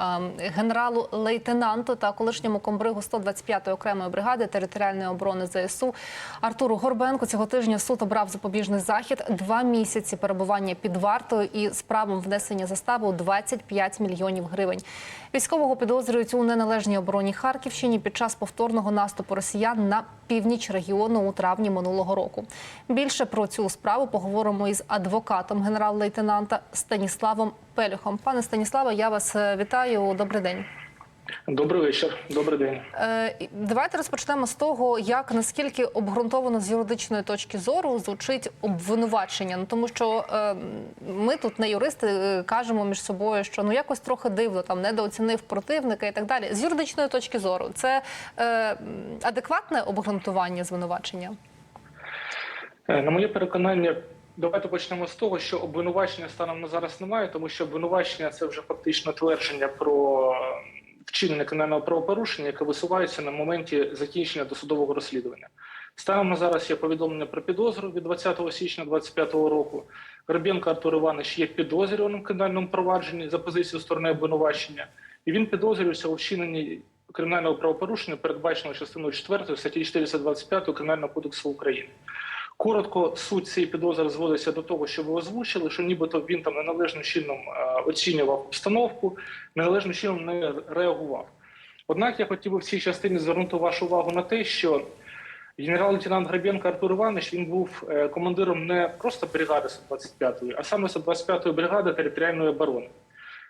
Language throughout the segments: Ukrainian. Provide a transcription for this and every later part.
ем, генералу лейтенанту та колишньому комбригу 125-ї окремої бригади територіальної оборони ЗСУ Артуру Горбенку. Цього тижня суд обрав запобіжний захід два місяці перебування під вартою і з правом внесення застави у 25 мільйонів гривень. Військового підозрюють у неналежній обороні Харківщині під час повторного наступу росіян на північ регіону у травні минулого року. Більше про цю справу поговоримо із адвокатом генерал-лейтенанта Станіславом Пелюхом. Пане Станіславе, я вас е, вітаю. Добрий день. Добрий вечір, добрий день. Е, Давайте розпочнемо з того, як наскільки обґрунтовано з юридичної точки зору звучить обвинувачення. Ну тому що е, ми тут не юристи е, кажемо між собою, що ну якось трохи дивно, там недооцінив противника і так далі. З юридичної точки зору, це е, адекватне обґрунтування звинувачення. На моє переконання, давайте почнемо з того, що обвинувачення станом на зараз немає, тому що обвинувачення це вже фактично твердження про вчинення кримінального правопорушення, яке висувається на моменті закінчення досудового розслідування. Станом на зараз є повідомлення про підозру від 20 січня 2025 року. Горбенко Артур Іванович є підозрюваним в кримінальному провадженні за позицією сторони обвинувачення, і він підозрюється у вчиненні кримінального правопорушення, передбаченого частиною 4 статті 425 Кримінального кодексу України. Коротко, суть цієї підозри зводиться до того, що ви озвучили, що нібито він там неналежним чином е, оцінював обстановку, неналежним чином не реагував. Однак я хотів би в цій частині звернути вашу увагу на те, що генерал-лейтенант Грабенко Артур Іванович він був е, командиром не просто бригади 125-ї, а саме 125-ї бригади територіальної оборони.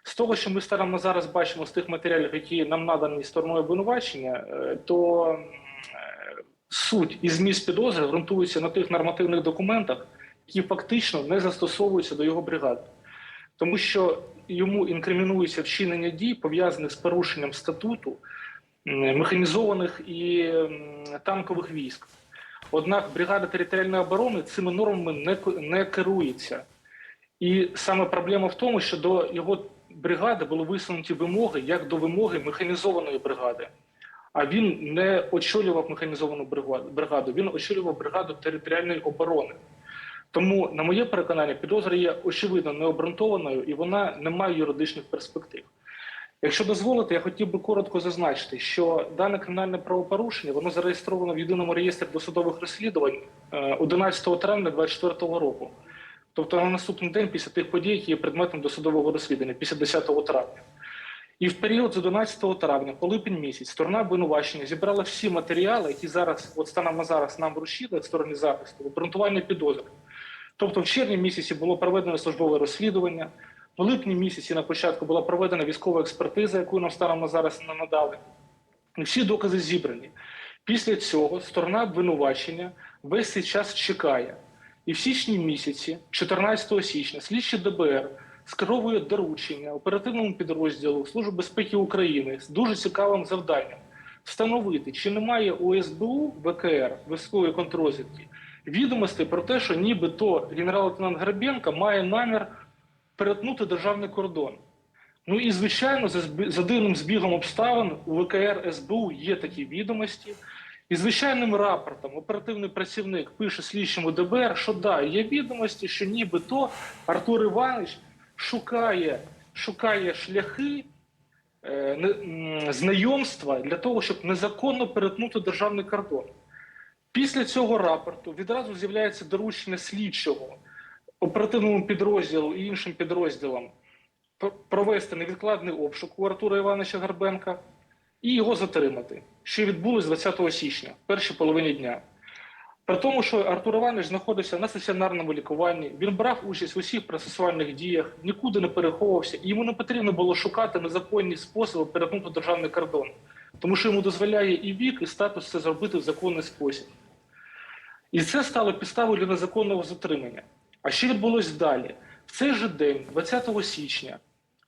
З того, що ми станом зараз бачимо з тих матеріалів, які нам надані стороною обвинувачення, е, то суть і зміст підозри ґрунтуються на тих нормативних документах, які фактично не застосовуються до його бригади. Тому що йому інкримінується вчинення дій, пов'язаних з порушенням статуту механізованих і танкових військ. Однак бригада територіальної оборони цими нормами не, не керується. І саме проблема в тому, що до його бригади були висунуті вимоги як до вимоги механізованої бригади. А він не очолював механізовану бригаду, він очолював бригаду територіальної оборони. Тому, на моє переконання, підозра є очевидно необґрунтованою і вона не має юридичних перспектив. Якщо дозволите, я хотів би коротко зазначити, що дане кримінальне правопорушення воно зареєстровано в єдиному реєстрі досудових розслідувань е, 11 травня 2024 року. Тобто на наступний день після тих подій, які є предметом досудового розслідування, після 10 травня. І в період з 11 травня, по липень місяць, сторона обвинувачення зібрала всі матеріали, які зараз, от станом на зараз, нам вручили від сторони захисту, обґрунтування підозри. Тобто, в червні місяці було проведено службове розслідування, в липні місяці на початку була проведена військова експертиза, яку нам станом на зараз не надали. Всі докази зібрані. Після цього сторона обвинувачення весь цей час чекає. І в січні місяці, 14 січня, слідчі ДБР скеровує доручення оперативному підрозділу Служби безпеки України з дуже цікавим завданням встановити, чи немає у СБУ ВКР військової контрозвідки відомостей про те, що нібито генерал-лейтенант Грабенко має намір перетнути державний кордон. Ну і звичайно, за дивним збігом обставин у ВКР СБУ є такі відомості. І звичайним рапортом оперативний працівник пише слідчому ДБР, що да, є відомості, що нібито Артур Іванович шукає, шукає шляхи е, знайомства для того, щоб незаконно перетнути державний кордон. Після цього рапорту відразу з'являється доручення слідчого оперативному підрозділу і іншим підрозділам провести невідкладний обшук у Артура Івановича Гарбенка і його затримати, що відбулось 20 січня, першій половині дня. При тому, що Артур Іванович знаходився на стаціонарному лікуванні, він брав участь в усіх процесуальних діях, нікуди не переховувався, і йому не потрібно було шукати незаконні способи перетнути державний кордон, тому що йому дозволяє і вік, і статус це зробити в законний спосіб. І це стало підставою для незаконного затримання. А що відбулось далі? В цей же день, 20 січня,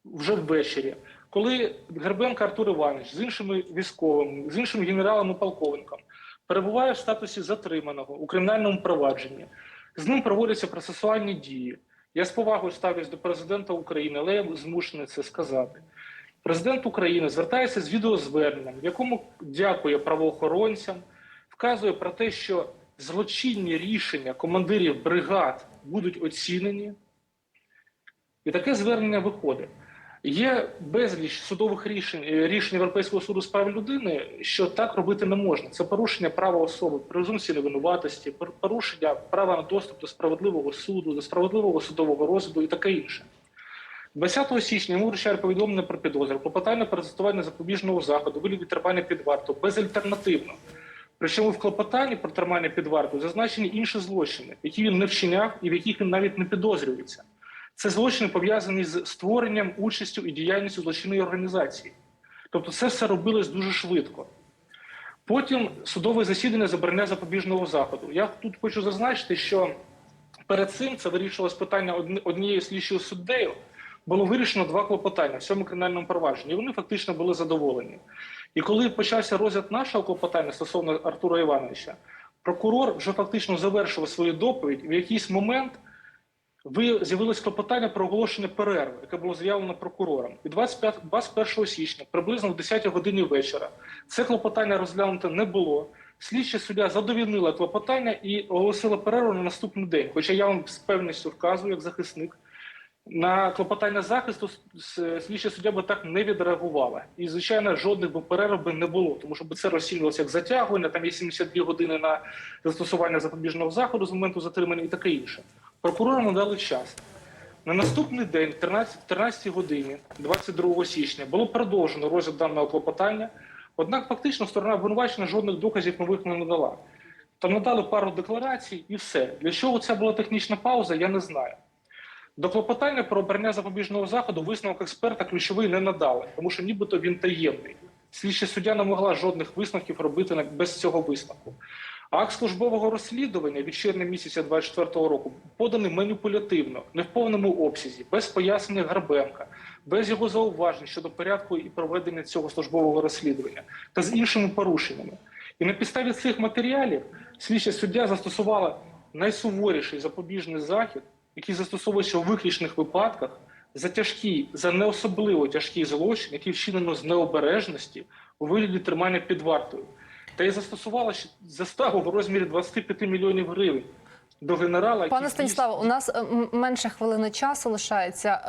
вже ввечері, коли Гербенко Артур Іванович з іншими військовими, з іншим генералом і полковником перебуває в статусі затриманого у кримінальному провадженні, з ним проводяться процесуальні дії. Я з повагою ставлюсь до президента України, але я змушений це сказати. Президент України звертається з відеозверненням, в якому дякує правоохоронцям, вказує про те, що злочинні рішення командирів бригад будуть оцінені. І таке звернення виходить. Є безліч судових рішень е, рішень Європейського суду з прав людини, що так робити не можна. Це порушення права особи, презумпції невинуватості, пор- порушення права на доступ до справедливого суду, до справедливого судового розгляду і таке інше. 20 січня йому вручають повідомлення про підозру, клопотання про застосування запобіжного заходу, вигляді тримання під варту безальтернативно. Причому в клопотанні про тримання під вартою зазначені інші злочини, які він не вчиняв і в яких він навіть не підозрюється. Це злочини пов'язані з створенням, участю і діяльністю злочинної організації. Тобто це все робилось дуже швидко. Потім судове засідання забрання запобіжного заходу. Я тут хочу зазначити, що перед цим це вирішувалось питання одні- однією слідчою суддею. Було вирішено два клопотання в цьому кримінальному провадженні. Вони фактично були задоволені. І коли почався розгляд нашого клопотання стосовно Артура Івановича, прокурор вже фактично завершив свою доповідь. В якийсь момент ви з'явилось клопотання про оголошення перерви, яке було заявлено прокурором. І 25, 21 січня, приблизно в 10 годині вечора, це клопотання розглянуто не було. Слідча суддя задовільнила клопотання і оголосила перерву на наступний день. Хоча я вам з певністю вказую, як захисник, на клопотання захисту с- слідча суддя би так не відреагувала. І, звичайно, жодних би перерв би не було, тому що це розцінювалося як затягування, там є 72 години на застосування запобіжного заходу з моменту затримання і таке інше. Прокурорам надали час. На наступний день, в 13, 13 годині, 22 січня, було продовжено розгляд даного клопотання. Однак, фактично, сторона обвинувачення жодних доказів нових не надала. Там надали пару декларацій і все. Для чого це була технічна пауза, я не знаю. До клопотання про обрання запобіжного заходу висновок експерта ключовий не надали, тому що нібито він таємний. Слідча суддя не могла жодних висновків робити без цього висновку. Акт службового розслідування від червня місяця 24 року поданий маніпулятивно, не в повному обсязі, без пояснення Гарбенка, без його зауважень щодо порядку і проведення цього службового розслідування та з іншими порушеннями. І на підставі цих матеріалів слідча суддя застосувала найсуворіший запобіжний захід, який застосовується у виключних випадках за тяжкий, за не особливо тяжкий злочин, який вчинено з необережності у вигляді тримання під вартою. Та й застосувала застагу в розмірі 25 мільйонів гривень до генерала. Пане Станіславе, у нас е, менше хвилини часу лишається.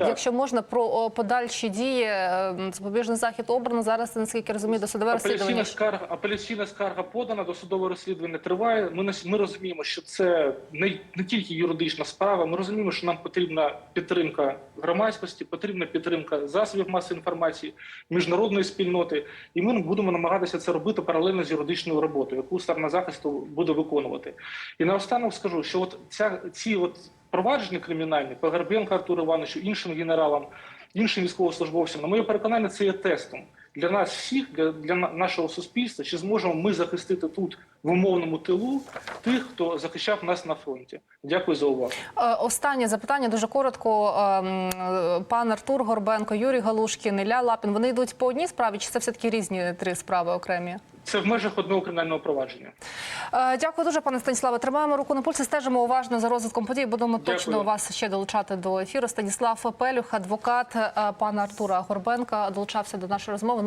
Е, Якщо можна про подальші дії, е, запобіжний захід обрано зараз, наскільки розумію, до судове розслідування. Скарга, апеляційна скарга подана, досудове розслідування триває. Ми, ми розуміємо, що це не, не тільки юридична справа. Ми розуміємо, що нам потрібна підтримка громадськості, потрібна підтримка засобів масової інформації, міжнародної спільноти. І ми будемо намагатися це робити паралельно з юридичною роботою, яку сторона захисту буде виконувати. І наостанок скажу, що от ця ці от провадження кримінальні по Гарбенко Артуру Івановичу, іншим генералам, іншим військовослужбовцям, на моє переконання, це є тестом для нас всіх, для, для нашого суспільства, чи зможемо ми захистити тут в умовному тилу тих, хто захищав нас на фронті. Дякую за увагу. Е, Останнє запитання дуже коротко. Ем, е, Пан Артур Горбенко, Юрій Галушкін, Ілля Лапін. Вони йдуть по одній справі, чи це все таки різні три справи окремі? Це в межах одного кримінального провадження. Е, Дякую дуже, пане Станіславе. Тримаємо руку на пульсі, стежимо уважно за розвитком подій. Будемо Дякую. точно вас ще долучати до ефіру. Станіслав Пелюх, адвокат е, пана Артура Горбенка, долучався до нашої розмови.